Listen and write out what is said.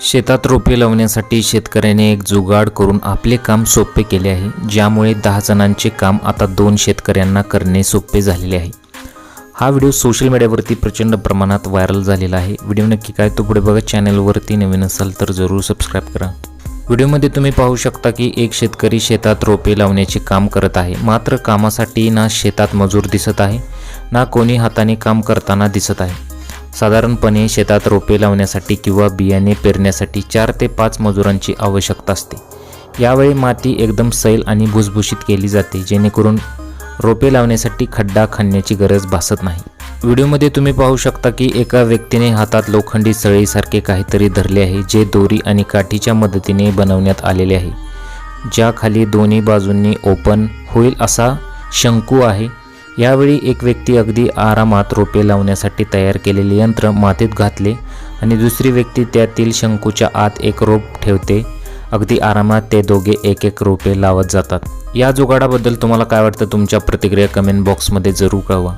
शेतात रोपे लावण्यासाठी शेतकऱ्याने एक जुगाड करून आपले काम सोपे केले आहे ज्यामुळे दहा जणांचे काम आता दोन शेतकऱ्यांना करणे सोपे झालेले आहे. हा व्हिडिओ सोशल मीडियावरती प्रचंड प्रमाणात व्हायरल झालेला आहे. व्हिडिओ नक्की काय तो पुढे बघा. चॅनलवरती नवीन असाल तर जरूर सबस्क्राईब करा. व्हिडिओमध्ये तुम्ही पाहू शकता की एक शेतकरी शेतात रोपे लावण्याचे काम करत आहे. मात्र कामासाठी ना शेतात मजूर दिसत आहे ना कोणी हाताने काम करताना दिसत आहे. साधारणपणे शेतात रोपे लावण्यासाठी किंवा बियाणे पेरण्यासाठी चार ते पाच मजुरांची आवश्यकता असते. यावेळी माती एकदम सैल आणि भुसभुशीत केली जाते जेणेकरून रोपे लावण्यासाठी खड्डा खणण्याची गरज भासत नाही. व्हिडिओमध्ये तुम्ही पाहू शकता की एका व्यक्तीने हातात लोखंडी सळीसारखे काहीतरी धरले आहे जे दोरी आणि काठीच्या मदतीने बनवण्यात आलेले आहे. ज्याखाली दोन्ही बाजूंनी ओपन होईल असा शंकू आहे. यावेळी एक व्यक्ती अगदी आरामात रोपे लावण्यासाठी तयार केलेले यंत्र मातीत घातले आणि दुसरी व्यक्ती त्यातील शंकूच्या आत एक रोप ठेवते. अगदी आरामात ते दोघे एक एक रोपे लावत जातात. या जुगाडाबद्दल तुम्हाला काय वाटतं? तुमच्या प्रतिक्रिया कमेंट बॉक्समध्ये जरूर कळवा.